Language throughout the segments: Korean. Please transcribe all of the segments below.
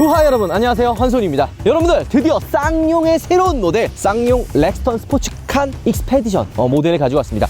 우하 여러분 안녕하세요. 환손입니다. 여러분들 드디어 쌍용의 새로운 모델 쌍용 렉스턴 스포츠칸 익스페디션 어, 모델을 가지고 왔습니다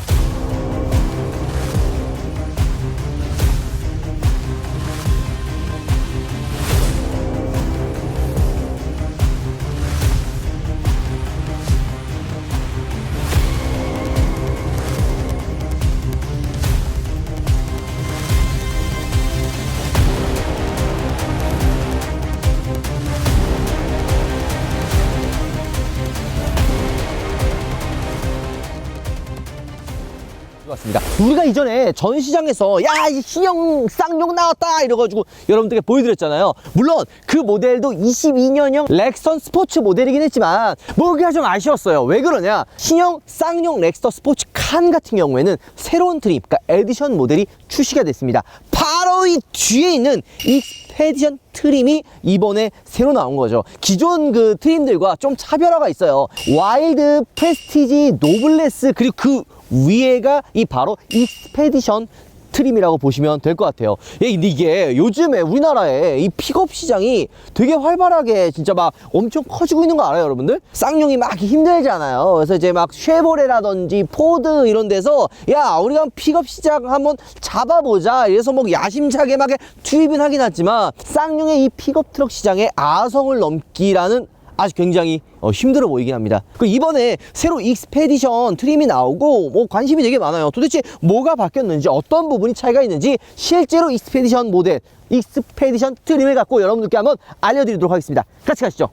이전에 전시장에서 야, 이 신형 쌍용 나왔다 이래가지고 여러분들께 보여드렸잖아요. 물론 그 모델도 22년형 렉선 스포츠 모델이긴 했지만 뭐가 좀 아쉬웠어요. 왜 그러냐? 신형 쌍용 렉스터 스포츠 칸 같은 경우에는 새로운 트림, 그러니까 에디션 모델이 출시가 됐습니다. 바로 이 뒤에 있는 익스페디션 트림이 이번에 새로 나온 거죠. 기존 그 트림들과 좀 차별화가 있어요. 와일드, 프레스티지, 노블레스 그리고 그 위에가 이 바로 익스페디션 트림이라고 보시면 될 것 같아요. 예, 근데 이게 요즘에 우리나라에 이 픽업 시장이 되게 활발하게 진짜 막 엄청 커지고 있는 거 알아요, 여러분들? 쌍용이 막 힘들잖아요. 그래서 이제 막 쉐보레라든지 포드 이런 데서 야, 우리가 픽업 시장 한번 잡아보자. 이래서 뭐 야심차게 막 투입은 하긴 하지만 쌍용의 이 픽업 트럭 시장에 아성을 넘기라는 아주 굉장히 어, 힘들어 보이긴 합니다. 그 이번에 새로 익스페디션 트림이 나오고 뭐 관심이 되게 많아요. 도대체 뭐가 바뀌었는지 어떤 부분이 차이가 있는지 실제로 익스페디션 모델 익스페디션 트림을 갖고 여러분들께 한번 알려드리도록 하겠습니다. 같이 가시죠.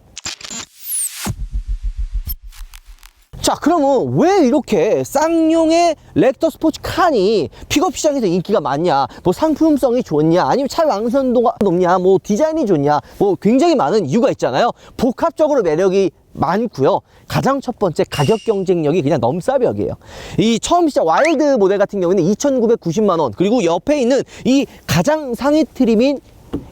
자 그러면 왜 이렇게 쌍용의 렉터 스포츠 칸이 픽업 시장에서 인기가 많냐? 뭐 상품성이 좋냐? 아니면 차 완성도가 높냐? 뭐 디자인이 좋냐? 뭐 굉장히 많은 이유가 있잖아요. 복합적으로 매력이 많고요. 가장 첫 번째 가격 경쟁력이 그냥 넘사벽이에요. 이 처음 시작 와일드 모델 같은 경우에는 2,990만 원. 그리고 옆에 있는 이 가장 상위 트림인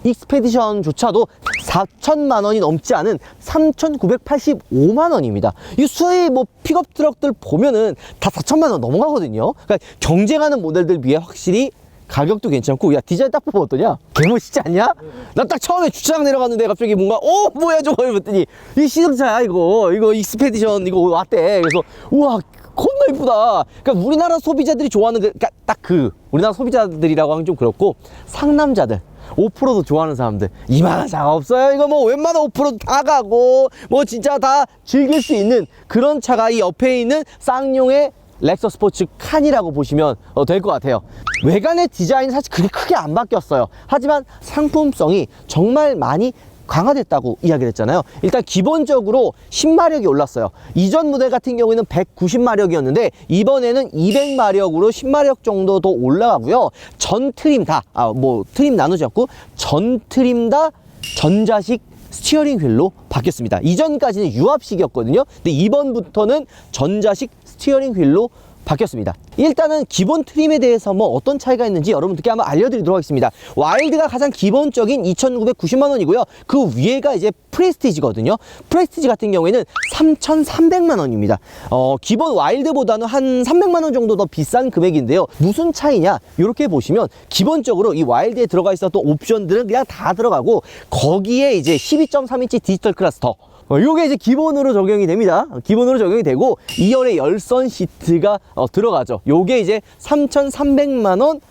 익스페디션조차도 4천만 원이 넘지 않은 3,985만 원입니다. 이 수의 뭐 픽업 트럭들 보면은 다 4천만 원 넘어가거든요. 그러니까 경쟁하는 모델들 비해 확실히 가격도 괜찮고 야 디자인 딱 보면 어떠냐? 개멋있지 않냐? 나 딱 처음에 주차장 내려갔는데 갑자기 뭔가 어 뭐야 저거 이랬더니 이 시승차야 이거 이거 익스페디션 이거 왔대 그래서 우와 겁나 이쁘다. 그러니까 우리나라 소비자들이 좋아하는 그, 그러니까 딱 그 우리나라 소비자들이라고 하면 좀 그렇고 상남자들. 오프로드 좋아하는 사람들. 이만한 차가 없어요. 이거 뭐 웬만한 오프로드 다 가고 뭐 진짜 다 즐길 수 있는 그런 차가 이 옆에 있는 쌍용의 렉서 스 포츠 칸이라고 보시면 어, 될것 같아요. 외관의 디자인은 사실 그렇게 크게 안 바뀌었어요. 하지만 상품성이 정말 많이 강화됐다고 이야기를 했잖아요. 일단 기본적으로 10마력이 올랐어요. 이전 모델 같은 경우에는 190마력이었는데 이번에는 200마력으로 10마력 정도 더 올라가고요. 전 트림 다, 아, 뭐 트림 나누지 않고 전 트림 다 전자식 스티어링 휠로 바뀌었습니다. 이전까지는 유압식이었거든요. 근데 이번부터는 전자식 스티어링 휠로 바뀌었습니다. 일단은 기본 트림에 대해서 뭐 어떤 차이가 있는지 여러분들께 한번 알려드리도록 하겠습니다. 와일드가 가장 기본적인 2,990만 원이고요. 그 위에가 이제 프레스티지거든요. 프레스티지 같은 경우에는 3,300만 원입니다. 어, 기본 와일드보다는 한 300만 원 정도 더 비싼 금액인데요. 무슨 차이냐? 이렇게 보시면 기본적으로 이 와일드에 들어가 있었던 옵션들은 그냥 다 들어가고 거기에 이제 12.3인치 디지털 클러스터 어, 요게 이제 기본으로 적용이 됩니다. 어, 기본으로 적용이 되고 2열의 열선 시트가 어, 들어가죠. 요게 이제 3,300만 원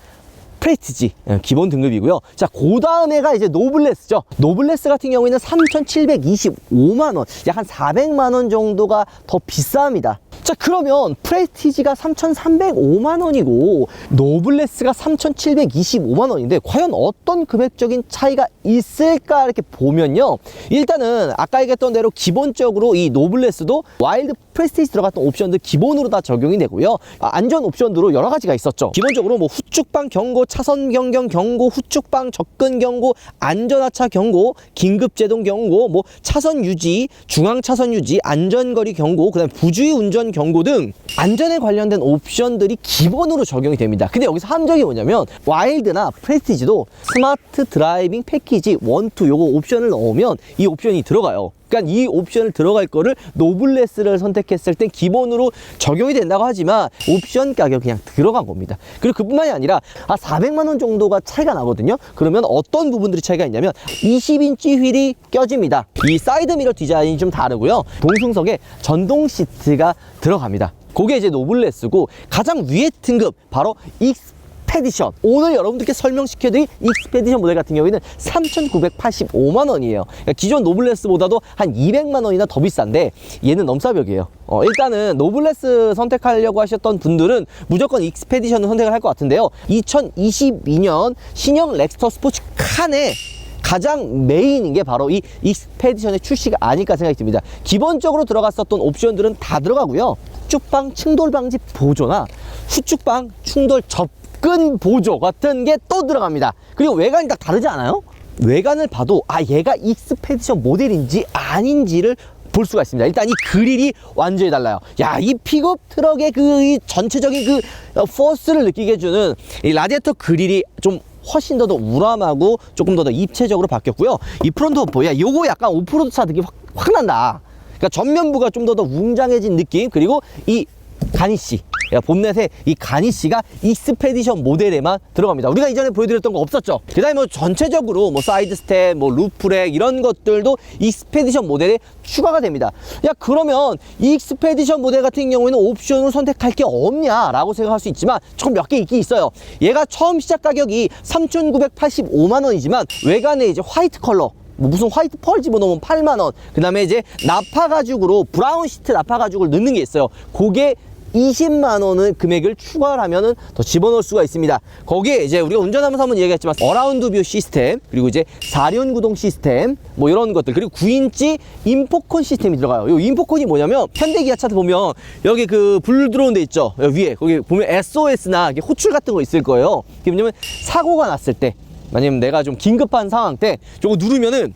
프레스티지 예, 기본 등급이고요. 자, 그 다음에가 이제 노블레스죠. 노블레스 같은 경우에는 3,725만 원, 약 한 400만 원 정도가 더 비쌉니다. 자, 그러면 프레스티지가 3,305만 원이고 노블레스가 3,725만 원인데 과연 어떤 금액적인 차이가 있을까 이렇게 보면요. 일단은 아까 얘기했던 대로 기본적으로 이 노블레스도 와일드 프레스티지 들어갔던 옵션들 기본으로 다 적용이 되고요. 아, 안전 옵션으로 여러 가지가 있었죠. 기본적으로 뭐 후축방 경고, 차선 변경 경고, 후축방 접근 경고, 안전하차 경고, 긴급 제동 경고, 뭐 차선 유지, 중앙 차선 유지, 안전거리 경고, 그다음 부주의 운전 경고 등 안전에 관련된 옵션들이 기본으로 적용이 됩니다. 근데 여기서 함정이 뭐냐면 와일드나 프레스티지도 스마트 드라이빙 패키지 1, 2 요거 옵션을 넣으면 이 옵션이 들어가요. 그러니까 이 옵션을 들어갈 거를 노블레스를 선택했을 땐 기본으로 적용이 된다고 하지만 옵션 가격 그냥 들어간 겁니다. 그리고 그뿐만이 아니라 아 400만 원 정도가 차이가 나거든요. 그러면 어떤 부분들이 차이가 있냐면 20인치 휠이 껴집니다. 이 사이드 미러 디자인이 좀 다르고요. 동승석에 전동 시트가 들어갑니다. 그게 이제 노블레스고 가장 위에 등급 바로 익스 페디션 오늘 여러분들께 설명시켜드린 익스페디션 모델 같은 경우에는 3,985만 원이에요 그러니까 기존 노블레스보다도 한 200만 원이나 더 비싼데 얘는 넘사벽이에요 어, 일단은 노블레스 선택하려고 하셨던 분들은 무조건 익스페디션을 선택을 할 것 같은데요 2022년 신형 렉스터 스포츠 칸에 가장 메인인 게 바로 이 익스페디션의 출시가 아닐까 생각이 듭니다. 기본적으로 들어갔었던 옵션들은 다 들어가고요. 후축방 충돌 방지 보조나 후축방 충돌 접근 보조 같은 게 또 들어갑니다. 그리고 외관이 딱 다르지 않아요? 외관을 봐도 아 얘가 익스페디션 모델인지 아닌지를 볼 수가 있습니다. 일단 이 그릴이 완전히 달라요. 야, 이 픽업 트럭의 그 이 전체적인 그 어, 포스를 느끼게 해주는 이 라디에이터 그릴이 좀 훨씬 더 더 우람하고 조금 더 더 입체적으로 바뀌었고요. 이 프론트 버야 요거 약간 오프로드 차 느낌 확, 확 난다. 그러니까 전면부가 좀 더 더 웅장해진 느낌 그리고 이 가니시 본넷에 이 가니시가 익스페디션 모델에만 들어갑니다. 우리가 이전에 보여드렸던 거 없었죠. 그 다음에 뭐 전체적으로 뭐 사이드 스텝, 뭐 루프렉 이런 것들도 익스페디션 모델에 추가가 됩니다. 야 그러면 이 익스페디션 모델 같은 경우에는 옵션을 선택할 게 없냐 라고 생각할 수 있지만 총몇개 있긴 있어요. 얘가 처음 시작 가격이 3,985만 원이지만 외관에 이제 화이트 컬러 뭐 무슨 화이트 펄 집어넣으면 8만 원. 그 다음에 이제 나파 가죽으로 브라운 시트 나파 가죽을 넣는 게 있어요. 그게 20만 원을 금액을 추가를 하면은 더 집어넣을 수가 있습니다. 거기에 이제 우리가 운전하면서 한번 얘기했지만 어라운드 뷰 시스템 그리고 이제 사륜 구동 시스템 뭐 이런 것들 그리고 9인치 인포콘 시스템이 들어가요. 이 인포콘이 뭐냐면 현대 기아차도 보면 여기 그 불 들어온 데 있죠. 위에 거기 보면 SOS나 호출 같은 거 있을 거예요. 그게 뭐냐면 사고가 났을 때 만약에 내가 좀 긴급한 상황 때 저거 누르면은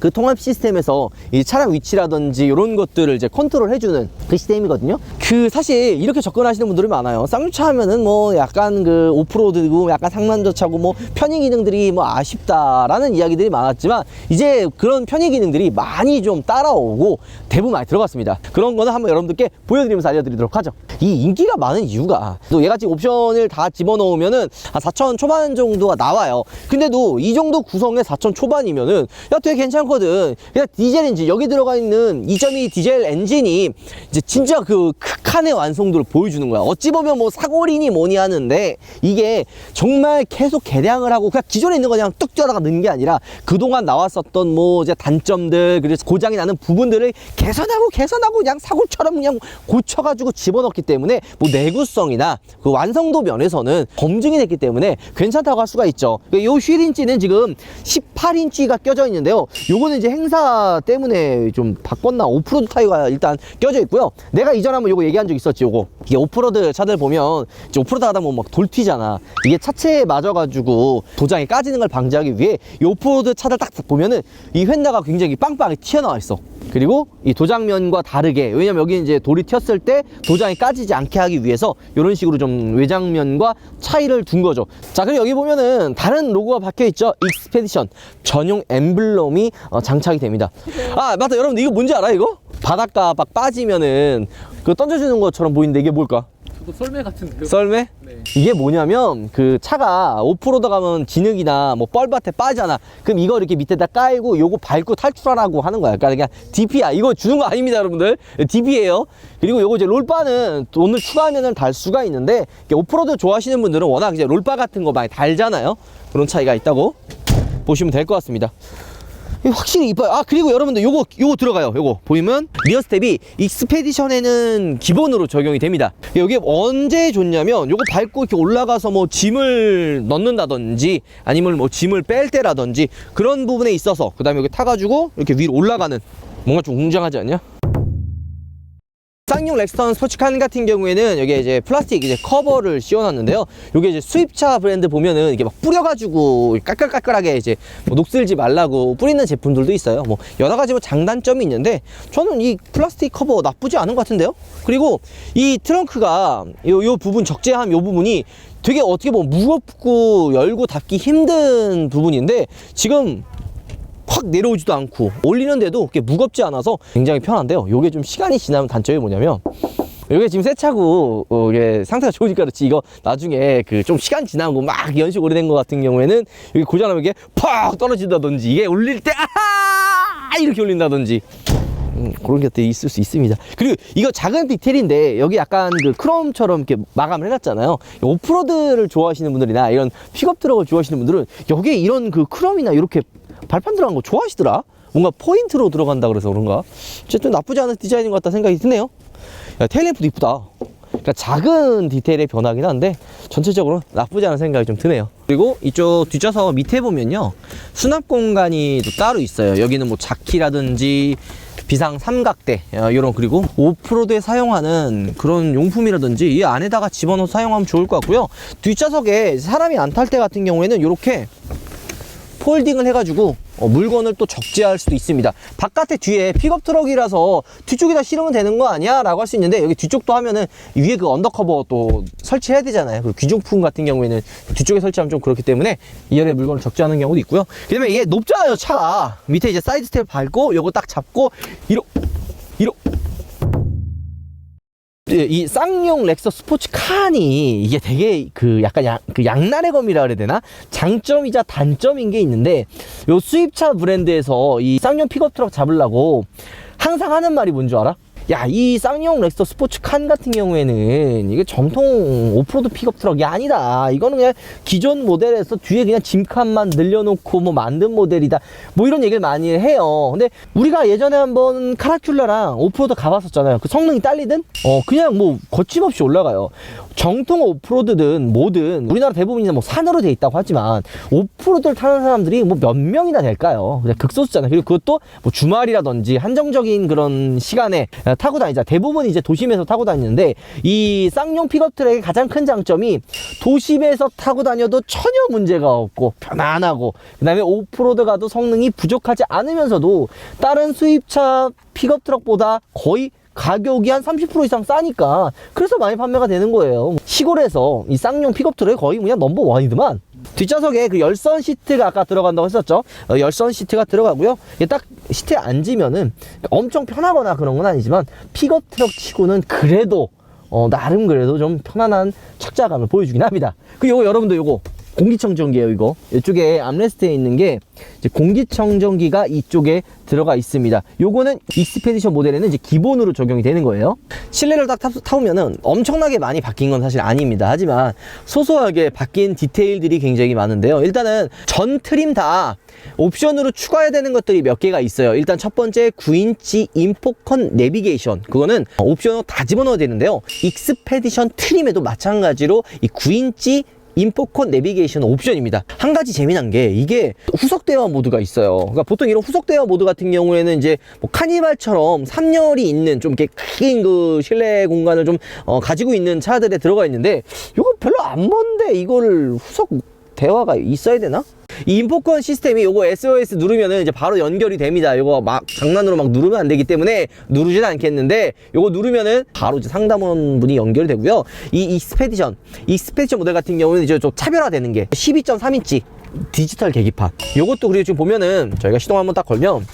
그 통합 시스템에서 이 차량 위치라든지 이런 것들을 이제 컨트롤 해주는 그 시스템이거든요. 그 사실 이렇게 접근하시는 분들이 많아요. 쌍용차 하면은 뭐 약간 그 오프로드고 약간 상만저차고 뭐 편의 기능들이 뭐 아쉽다라는 이야기들이 많았지만 이제 그런 편의 기능들이 많이 좀 따라오고 대부분 많이 들어갔습니다. 그런 거는 한번 여러분들께 보여드리면서 알려드리도록 하죠. 이 인기가 많은 이유가 또 지금 옵션을 다 집어넣으면은 한 4천 초반 정도가 나와요. 근데도 이 정도 구성의 4천 초반이면은 야 되게 괜찮 거든. 그냥 디젤 엔진 여기 들어가 있는 2.2 디젤 엔진이 이제 진짜 그 극한의 완성도를 보여주는 거야. 어찌 보면 뭐 사고리니 뭐니 하는데 이게 정말 계속 개량을 하고 그냥 기존에 있는 거 그냥 뚝 뛰어다가 넣는 게 아니라 그동안 나왔었던 뭐 이제 단점들 그래서 고장이 나는 부분들을 개선하고 개선하고 그냥 사고처럼 그냥 고쳐가지고 집어넣기 때문에 뭐 내구성이나 그 완성도 면에서는 검증이 됐기 때문에 괜찮다고 할 수가 있죠. 요 휠인치는 지금 18인치가 껴져 있는데요. 요 거는 이제 행사 때문에 좀 바꿨나 오프로드 타이어가 일단 껴져 있고요. 내가 이전에 한번 요거 얘기한 적 있었지 요거. 이게 오프로드 차들 보면 이제 오프로드 하다 보면 막 돌 튀잖아. 이게 차체에 맞아가지고 도장이 까지는 걸 방지하기 위해 이 오프로드 차들 딱 보면은 이 휀다가 굉장히 빵빵하게 튀어나와 있어. 그리고 이 도장면과 다르게 왜냐면 여기 이제 돌이 튀었을 때 도장이 까지지 않게 하기 위해서 이런 식으로 좀 외장면과 차이를 둔 거죠. 자 그리고 여기 보면은 다른 로고가 박혀 있죠. 익스페디션. 전용 엠블럼이 어, 장착이 됩니다. 아 맞다. 여러분 이거 뭔지 알아 이거? 바닷가 막 빠지면은 그 던져주는 것처럼 보이는데 이게 뭘까? 저도 썰매 같은데요. 썰매? 네. 이게 뭐냐면 그 차가 오프로드 가면 진흙이나 뭐 뻘밭에 빠지잖아 그럼 이거 이렇게 밑에다 깔고 요거 밟고 탈출하라고 하는 거야 그러니까 그냥 DP야 이거 주는 거 아닙니다 여러분들 DP예요 그리고 요거 이제 롤바는 돈을 추가하면 달 수가 있는데 오프로드 좋아하시는 분들은 워낙 이제 롤바 같은 거 많이 달잖아요 그런 차이가 있다고 보시면 될 것 같습니다 확실히 이뻐요. 아 그리고 여러분들 요거 요거 들어가요. 요거 보이면 리어 스텝이 익스페디션에는 기본으로 적용이 됩니다. 여기 언제 좋냐면 요거 밟고 이렇게 올라가서 뭐 짐을 넣는다든지 아니면 뭐 짐을 뺄 때라든지 그런 부분에 있어서 그 다음에 여기 타가지고 이렇게 위로 올라가는 뭔가 좀 웅장하지 않냐? 쌍용 렉스턴 스포츠칸 같은 경우에는 여기 이제 플라스틱 이제 커버를 씌워놨는데요. 이게 이제 수입차 브랜드 보면은 이게 막 뿌려가지고 깔깔깔깔하게 이제 뭐 녹슬지 말라고 뿌리는 제품들도 있어요. 뭐 여러 가지 뭐 장단점이 있는데 저는 이 플라스틱 커버 나쁘지 않은 것 같은데요. 그리고 이 트렁크가 요, 요 부분 적재함 요 부분이 되게 어떻게 보면 무겁고 열고 닫기 힘든 부분인데 지금 확 내려오지도 않고 올리는데도 무겁지 않아서 굉장히 편한데요. 요게 좀 시간이 지나면 단점이 뭐냐면 이게 지금 새 차고 어, 이게 상태가 좋으니까 그렇지 이거 나중에 그 좀 시간 지나고 막 연식 오래된 거 같은 경우에는 여기 고장나면 이게 팍 떨어진다든지 이게 올릴 때 아하 이렇게 올린다든지 음, 그런 것들이 있을 수 있습니다. 그리고 이거 작은 디테일인데 여기 약간 그 크롬처럼 이렇게 마감을 해놨잖아요. 오프로드를 좋아하시는 분들이나 이런 픽업 트럭을 좋아하시는 분들은 여기에 이런 그 크롬이나 이렇게 발판 들어간 거 좋아하시더라. 뭔가 포인트로 들어간다 그래서 그런가. 어쨌든 나쁘지 않은 디자인인 것 같다 생각이 드네요. 야, 테일램프도 이쁘다. 그러니까 작은 디테일의 변화긴 한데 전체적으로 나쁘지 않은 생각이 좀 드네요. 그리고 이쪽 뒷좌석 밑에 보면요 수납 공간이 또 따로 있어요. 여기는 뭐 자키라든지 비상 삼각대 이런 그리고 오프로드에 사용하는 그런 용품이라든지 이 안에다가 집어넣어 사용하면 좋을 것 같고요. 뒷좌석에 사람이 안 탈 때 같은 경우에는 이렇게 폴딩을 해가지고 어, 물건을 또 적재할 수도 있습니다. 바깥에 뒤에 픽업 트럭이라서 뒤쪽에다 실으면 되는 거 아니야? 라고 할 수 있는데 여기 뒤쪽도 하면은 위에 그 언더커버 또 설치해야 되잖아요. 그 귀중품 같은 경우에는 뒤쪽에 설치하면 좀 그렇기 때문에 이 안에 물건을 적재하는 경우도 있고요. 그 다음에 이게 높잖아요, 차가. 밑에 이제 사이드 스텝 밟고 요거 딱 잡고 이러, 이러, 예, 이 쌍용 렉서 스포츠 칸이 이게 되게 그 약간 양, 그 양날의 검이라 그래야 되나? 장점이자 단점인 게 있는데 요 수입차 브랜드에서 이 쌍용 픽업 트럭 잡으려고 항상 하는 말이 뭔 줄 알아? 야, 이 쌍용 렉서 스포츠 칸 같은 경우에는 이게 정통 오프로드 픽업 트럭이 아니다. 이거는 그냥 기존 모델에서 뒤에 그냥 짐칸만 늘려놓고 뭐 만든 모델이다. 뭐 이런 얘기를 많이 해요. 근데 우리가 예전에 한번 카라큘라랑 오프로드 가봤었잖아요. 그 성능이 딸리든? 어, 그냥 뭐 거침없이 올라가요. 정통 오프로드든 뭐든 우리나라 대부분이 뭐 산으로 돼 있다고 하지만 오프로드를 타는 사람들이 뭐 몇 명이나 될까요? 그냥 극소수잖아요. 그리고 그것도 뭐 주말이라든지 한정적인 그런 시간에 타고 다니자. 대부분 이제 도심에서 타고 다니는데 이 쌍용 픽업 트랙의 가장 큰 장점이 도심에서 타고 다녀도 전혀 문제가 없고 편안하고 그다음에 오프로드 가도 성능이 부족하지 않으면서도 다른 수입차 픽업 트럭보다 거의 가격이 한 30% 이상 싸니까 그래서 많이 판매가 되는 거예요. 시골에서 이 쌍용 픽업 트럭이 거의 그냥 넘버 원이더만. 뒷좌석에 그 열선 시트가 아까 들어간다고 했었죠. 어, 열선 시트가 들어가고요. 딱 시트에 앉으면은 엄청 편하거나 그런 건 아니지만 픽업 트럭 치고는 그래도 어, 나름 그래도 좀 편안한 착자감을 보여주긴 합니다. 그 요거 여러분들 요거 공기청정기예요 이거. 이쪽에 암레스트에 있는 게 공기청정기가 이쪽에 들어가 있습니다. 요거는 익스페디션 모델에는 이제 기본으로 적용이 되는 거예요. 실내를 딱 타, 타보면은 엄청나게 많이 바뀐 건 사실 아닙니다. 하지만 소소하게 바뀐 디테일들이 굉장히 많은데요. 일단은 전 트림 다 옵션으로 추가해야 되는 것들이 몇 개가 있어요. 일단 첫 번째 9인치 인포컨 내비게이션. 그거는 옵션으로 다 집어넣어야 되는데요. 익스페디션 트림에도 마찬가지로 이 9인치 인포콘 내비게이션 옵션입니다. 한 가지 재미난 게 이게 후석 대화 모드가 있어요. 그러니까 보통 이런 후석 대화 모드 같은 경우에는 이제 뭐 카니발처럼 3열이 있는 좀 이렇게 큰 그 실내 공간을 좀 어, 가지고 있는 차들에 들어가 있는데 이거 별로 안 먼데 이거를 후석 대화가 있어야 되나? 이 인포컨 시스템이 요거 SOS 누르면은 이제 바로 연결이 됩니다. 요거 막 장난으로 막 누르면 안 되기 때문에 누르진 않겠는데 요거 누르면은 바로 이제 상담원 분이 연결이 되고요. 이 익스페디션, 익스페디션 모델 같은 경우는 이제 좀 차별화되는 게 12.3인치 디지털 계기판. 요것도 그리고 지금 보면은 저희가 시동 한번 딱 걸면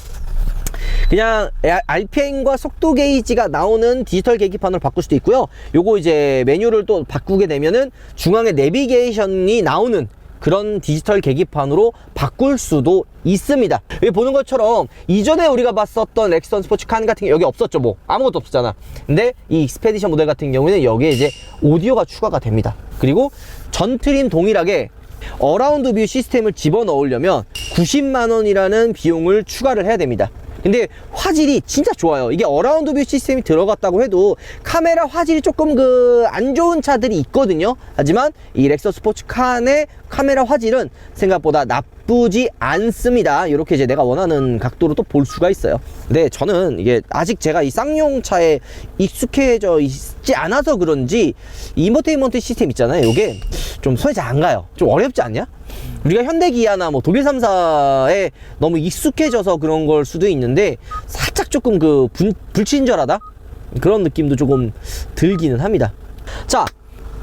그냥 RPM과 속도 게이지가 나오는 디지털 계기판으로 바꿀 수도 있고요. 요거 이제 메뉴를 또 바꾸게 되면은 중앙에 내비게이션이 나오는 그런 디지털 계기판으로 바꿀 수도 있습니다. 여기 보는 것처럼 이전에 우리가 봤었던 렉선 스포츠 칸 같은 게 여기 없었죠. 뭐 아무것도 없었잖아. 근데 이 익스페디션 모델 같은 경우에는 여기에 이제 오디오가 추가가 됩니다. 그리고 전 트림 동일하게 어라운드 뷰 시스템을 집어넣으려면 90만 원이라는 비용을 추가를 해야 됩니다. 근데 화질이 진짜 좋아요. 이게 어라운드 뷰 시스템이 들어갔다고 해도 카메라 화질이 조금 그 안 좋은 차들이 있거든요. 하지만 이 렉서 스 포츠 칸의 카메라 화질은 생각보다 나쁘지 않습니다. 이렇게 이제 내가 원하는 각도로 또 볼 수가 있어요. 근데 저는 이게 아직 제가 이 쌍용차에 익숙해져 있지 않아서 그런지 이 인포테인먼트 시스템 있잖아요. 이게 좀 손에 잘안 가요. 좀 어렵지 않냐? 우리가 현대기아나 뭐 독일 3사에 너무 익숙해져서 그런 걸 수도 있는데 살짝 조금 그 분, 불친절하다 그런 느낌도 조금 들기는 합니다. 자,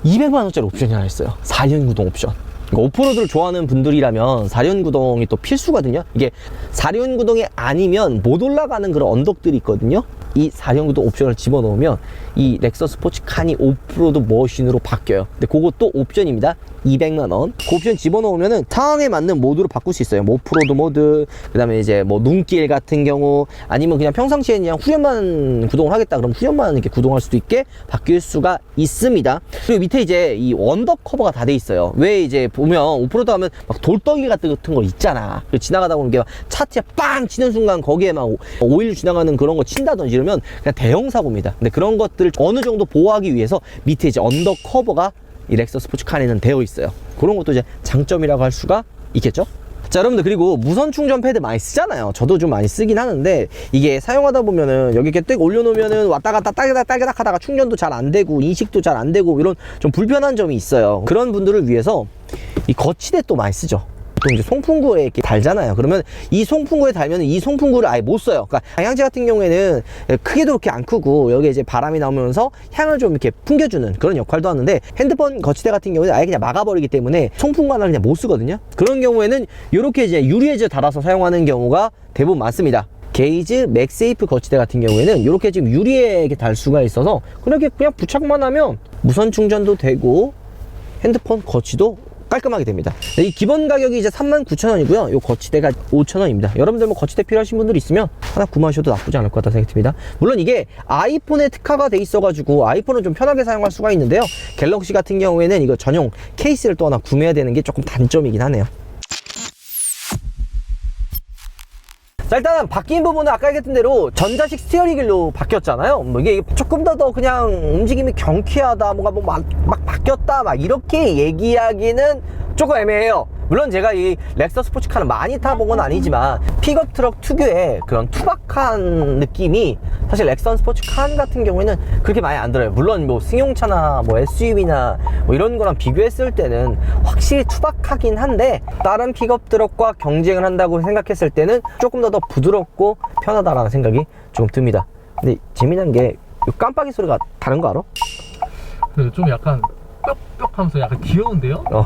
200만 원짜리 옵션이 하나 있어요. 4년 구동 옵션. 그러니까 오프로드를 좋아하는 분들이라면 사륜 구동이 또 필수거든요. 이게 사륜 구동이 아니면 못 올라가는 그런 언덕들이 있거든요. 이 사륜 구동 옵션을 집어넣으면 이 렉서스 스포츠 칸이 오프로드 머신으로 바뀌어요. 근데 그것도 옵션입니다. 200만 원. 그 옵션 집어넣으면은 상황에 맞는 모드로 바꿀 수 있어요. 뭐 오프로드 모드, 그다음에 이제 뭐 눈길 같은 경우 아니면 그냥 평상시에 그냥 후련만 구동을 하겠다 그럼 후련만 이렇게 구동할 수도 있게 바뀔 수가 있습니다. 그리고 밑에 이제 이 언덕 커버가 다 돼 있어요. 왜 이제 보면 오프로드 하면 막 돌덩이 같은 거 있잖아. 그 지나가다 보면 이게 차트에 빵 치는 순간 거기에 막 오- 오일 지나가는 그런 거 친다든지 이러면 그냥 대형 사고입니다. 근데 그런 것들을 어느 정도 보호하기 위해서 밑에 이제 언덕 커버가 이 렉서스 스포츠 칸에는 되어 있어요. 그런 것도 이제 장점이라고 할 수가 있겠죠? 자, 여러분들, 그리고 무선 충전 패드 많이 쓰잖아요. 저도 좀 많이 쓰긴 하는데, 이게 사용하다 보면은, 여기 이렇게 딱 올려놓으면은 왔다 갔다 딸기닥 딸기닥 하다가 충전도 잘 안 되고, 인식도 잘 안 되고, 이런 좀 불편한 점이 있어요. 그런 분들을 위해서 이 거치대 또 많이 쓰죠. 보통 이제 송풍구에 이렇게 달잖아요. 그러면 이 송풍구에 달면 이 송풍구를 아예 못 써요. 그러니까 향제 같은 경우에는 크게도 그렇게 안 크고 여기에 이제 바람이 나오면서 향을 좀 이렇게 풍겨주는 그런 역할도 하는데 핸드폰 거치대 같은 경우는 아예 그냥 막아버리기 때문에 송풍구 하나를 그냥 못 쓰거든요. 그런 경우에는 이렇게 이제 유리에즈 달아서 사용하는 경우가 대부분 많습니다. 게이즈 맥세이프 거치대 같은 경우에는 이렇게 지금 유리에 달 수가 있어서 그렇게 그냥 부착만 하면 무선 충전도 되고 핸드폰 거치도 깔끔하게 됩니다. 네, 이 기본 가격이 이제 39,000원이고요. 요 거치대가 5,000원입니다. 여러분들 뭐 거치대 필요하신 분들 있으면 하나 구매하셔도 나쁘지 않을 것 같다 생각이 듭니다. 물론 이게 아이폰에 특화가 돼 있어 가지고 아이폰은 좀 편하게 사용할 수가 있는데요. 갤럭시 같은 경우에는 이거 전용 케이스를 또 하나 구매해야 되는 게 조금 단점이긴 하네요. 자 일단 바뀐 부분은 아까 얘기했던 대로 전자식 스티어링길로 바뀌었잖아요. 뭐 이게 조금 더 더 그냥 움직임이 경쾌하다 뭔가 뭐 막, 막 바뀌었다 막 이렇게 얘기하기는 조금 애매해요 물론 제가 이 렉서 스포츠카를 많이 타본 건 아니지만 픽업 트럭 특유의 그런 투박한 느낌이 사실 렉선 스포츠카 같은 경우에는 그렇게 많이 안 들어요 물론 뭐 승용차나 뭐 SUV나 뭐 이런 거랑 비교했을 때는 확실히 투박하긴 한데 다른 픽업 트럭과 경쟁을 한다고 생각했을 때는 조금 더 더 부드럽고 편하다라는 생각이 좀 듭니다 근데 재미난 게이 깜빡이 소리가 다른 거 알아? 그좀 약간 뾱뾱 하면서 약간 귀여운데요? 어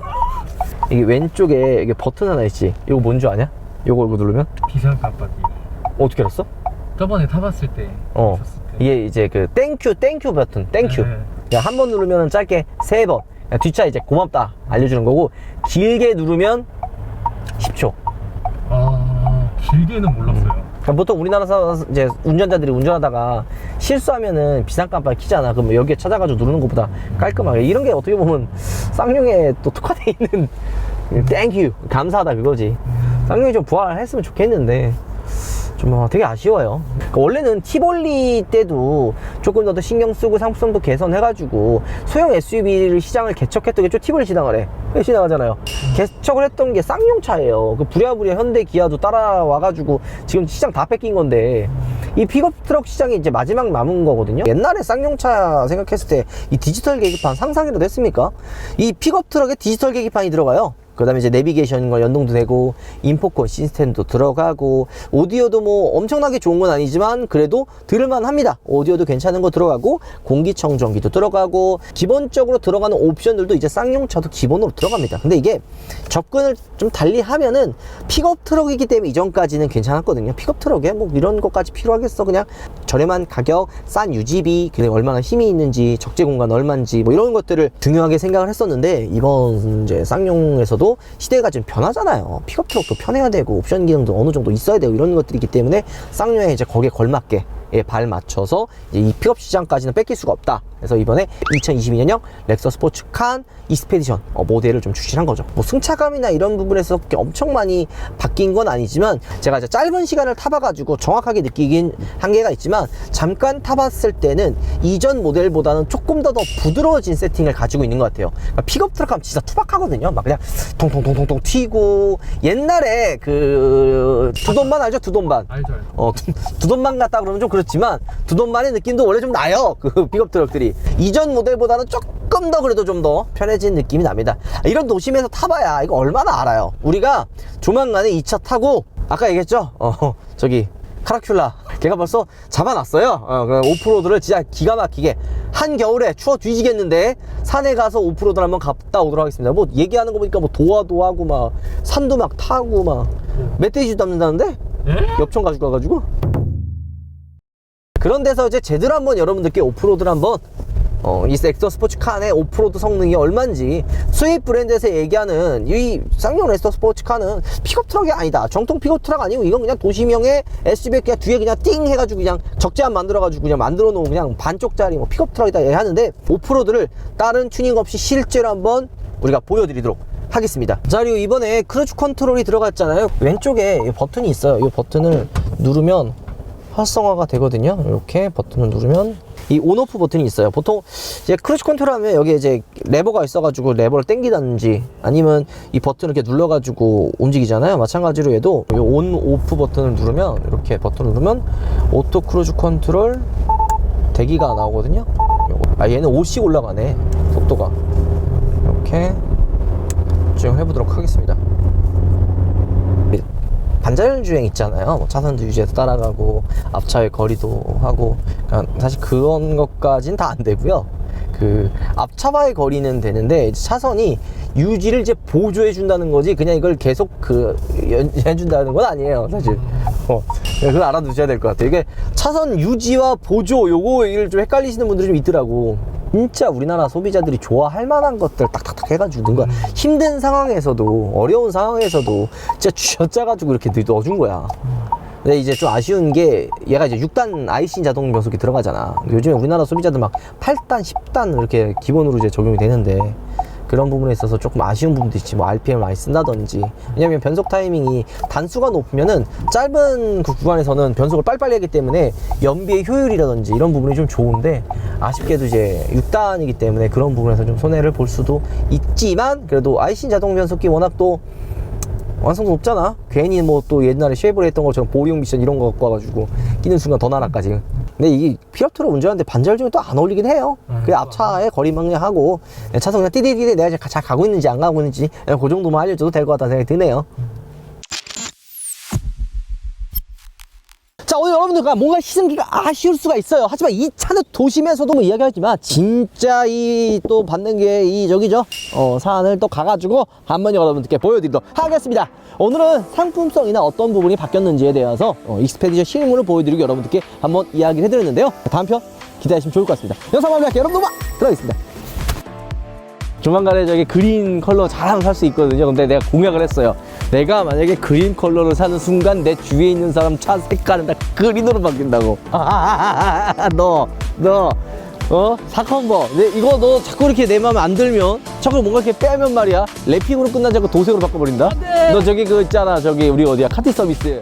이게 왼쪽에 이게 버튼 하나 있지? 이거 뭔줄 아냐? 이거 이거 누르면? 비상 깜빡이. 어떻게 알았어? 저번에 타봤을 때 어. 있었을 때. 이게 이제 그 땡큐 땡큐 버튼 땡큐. 네. 그냥 한 번 누르면 짧게 세 번. 뒷차 이제 고맙다. 알려주는 거고 길게 누르면 10초. 아 길게는 몰랐어요 보통 우리나라 사 이제 운전자들이 운전하다가 실수하면은 비상 깜빡이 키잖아. 그럼 여기에 찾아가지고 누르는 것보다 깔끔하게. 이런 게 어떻게 보면 쌍용에 또 특화되어 있는 땡큐 감사하다 그거지. 쌍용이 좀 부활했으면 좋겠는데 좀 어, 되게 아쉬워요. 그러니까 원래는 티볼리 때도 조금 더, 더 신경 쓰고 상품성도 개선해가지고 소형 SUV를 시장을 개척했던 게 좀 티볼리 시장을 해. 왜 시장하잖아요. 개척을 했던 게 쌍용차예요. 그 부랴부랴 현대 기아도 따라와가지고 지금 시장 다 뺏긴 건데 이 픽업 트럭 시장이 이제 마지막 남은 거거든요. 옛날에 쌍용차 생각했을 때 이 디지털 계기판 상상이라도 했습니까? 이 픽업 트럭에 디지털 계기판이 들어가요. 그 다음에 이제 내비게이션과 연동도 되고 인포콘 시스템도 들어가고 오디오도 뭐 엄청나게 좋은 건 아니지만 그래도 들을만 합니다. 오디오도 괜찮은 거 들어가고 공기청정기도 들어가고 기본적으로 들어가는 옵션들도 이제 쌍용차도 기본으로 들어갑니다. 근데 이게 접근을 좀 달리 하면은 픽업 트럭이기 때문에 이전까지는 괜찮았거든요. 픽업 트럭에 뭐 이런 것까지 필요하겠어. 그냥 저렴한 가격 싼 유지비 그게 얼마나 힘이 있는지 적재 공간 얼마인지 뭐 이런 것들을 중요하게 생각을 했었는데 이번 이제 쌍용에서도 시대가 좀 변하잖아요. 픽업 트럭도 편해야 되고 옵션 기능도 어느 정도 있어야 되고 이런 것들이기 때문에 쌍용에 이제 거기에 걸맞게 예, 발 맞춰서 이 픽업 시장까지는 뺏길 수가 없다. 그래서 이번에 2022년형 렉서 스포츠 칸 이스페디션 어, 모델을 좀 출시한 거죠. 뭐 승차감이나 이런 부분에서 엄청 많이 바뀐 건 아니지만 제가 이제 짧은 시간을 타봐가지고 정확하게 느끼긴 한계가 있지만 잠깐 타봤을 때는 이전 모델보다는 조금 더 더 부드러워진 세팅을 가지고 있는 것 같아요. 그러니까 픽업 트럭 하면 진짜 투박하거든요. 막 그냥 통통통통통 튀고 옛날에 그 두돈반 알죠? 두돈반. 알죠 알죠 어, 두, 두 돈만 같다 그러면 좀 그렇 지만 두 돈만의 느낌도 원래 좀 나요. 그 픽업 트럭들이. 이전 모델보다는 조금 더 그래도 좀 더 편해진 느낌이 납니다. 이런 도심에서 타봐야 이거 얼마나 알아요. 우리가 조만간에 이 차 타고 아까 얘기했죠? 어, 저기 카라큘라 걔가 벌써 잡아놨어요. 어, 그 오프로드를 진짜 기가 막히게 한겨울에 추워 뒤지겠는데 산에 가서 오프로드 한번 갔다 오도록 하겠습니다. 뭐 얘기하는 거 보니까 뭐 도화도 하고 막 산도 막 타고 막 멧돼지도 잡는다는데 예? 엽천 가지고 가가지고 그런 데서 이제 제대로 한번 여러분들께 오프로드를 한번 어, 이 섹터 스포츠카의 오프로드 성능이 얼마인지 수입 브랜드에서 얘기하는 이 쌍용 레스터 스포츠카는 픽업 트럭이 아니다. 정통 픽업 트럭 아니고 이건 그냥 도시명의 SUV 그냥 뒤에 그냥 띵 해가지고 그냥 적재함 만들어가지고 그냥 만들어 놓은 그냥 반쪽짜리 뭐 픽업 트럭이다 얘기하는데 오프로드를 다른 튜닝 없이 실제로 한번 우리가 보여드리도록 하겠습니다. 자 그리고 이번에 크루즈 컨트롤이 들어갔잖아요. 왼쪽에 이 버튼이 있어요. 이 버튼을 누르면 활성화가 되거든요. 이렇게 버튼을 누르면 이 온오프 버튼이 있어요. 보통 이제 크루즈 컨트롤 하면 여기에 이제 레버가 있어가지고 레버를 당기다든지 아니면 이 버튼을 이렇게 눌러가지고 움직이잖아요. 마찬가지로 얘도 이 온 오프 버튼을 누르면 이렇게 버튼을 누르면 오토 크루즈 컨트롤 대기가 나오거든요. 아 얘는 5씩 올라가네 속도가 이렇게 좀 해보도록 하겠습니다. 반자율 주행 있잖아요. 뭐 차선도 유지해서 따라가고 앞차의 거리도 하고 그러니까 사실 그런 것까진 다안 되고요. 그 앞차와의 거리는 되는데 차선이 유지를 이제 보조해 준다는 거지 그냥 이걸 계속 그 연- 해준다는 건 아니에요 사실 어 그걸 알아두셔야 될 것 같아요 이게 차선 유지와 보조 요거를 좀 헷갈리시는 분들이 좀 있더라고 진짜 우리나라 소비자들이 좋아할 만한 것들 딱딱딱 해가지고 넣은 거야 힘든 상황에서도 어려운 상황에서도 진짜 쥐어짜가지고 이렇게 넣어준 거야 근데 이제 좀 아쉬운 게 얘가 이제 6단 아이신 자동 변속기 들어가잖아. 요즘에 우리나라 소비자들 막 8단, 10단 이렇게 기본으로 이제 적용이 되는데 그런 부분에 있어서 조금 아쉬운 부분도 있지. 뭐 RPM 많이 쓴다든지. 왜냐면 변속 타이밍이 단수가 높으면은 짧은 그 구간에서는 변속을 빨리빨리 하기 때문에 연비의 효율이라든지 이런 부분이 좀 좋은데 아쉽게도 이제 6단이기 때문에 그런 부분에서 좀 손해를 볼 수도 있지만 그래도 아이신 자동 변속기 워낙 또 완성도 높잖아. 괜히 뭐 또 옛날에 쉐이브레 했던 것처럼 보용 미션 이런 거 갖고 와가지고 끼는 순간 더 날아까지. 근데 이게 피어트로 운전하는데 반절 중에 또 안 어울리긴 해요. 음, 그 앞차에 거리망하고 차선 그냥 띠디디디 내가 잘 가고 있는지 안 가고 있는지 그냥 그 정도만 알려줘도 될 것 같다는 생각이 드네요. 자 오늘 여러분들과 뭔가 시승기가 아쉬울 수가 있어요. 하지만 이 차는 도심에서도 뭐 이야기하지만 진짜 이 또 받는 게 이 저기죠? 어 사안을 또 가가지고 한번 여러분들께 보여드리도록 하겠습니다. 오늘은 상품성이나 어떤 부분이 바뀌었는지에 대해서 어, 익스페디션 실물을 보여드리고 여러분들께 한번 이야기를 해드렸는데요. 다음 편 기대하시면 좋을 것 같습니다. 영상 마무리할게요. 여러분 음악 들어가겠습니다. 조만간에 저기 그린 컬러 잘하면 살 수 있거든요. 근데 내가 공약을 했어요. 내가 만약에 그린 컬러를 사는 순간 내 주위에 있는 사람 차 색깔은 다 그린으로 바뀐다고. 너, 너, 어? 사컨버. 내, 이거 너 자꾸 이렇게 내 마음에 안 들면, 자꾸 뭔가 이렇게 빼면 말이야. 랩핑으로 끝나지 않고 도색으로 바꿔버린다? 너 저기 그 있잖아. 저기 우리 어디야. 카티 서비스.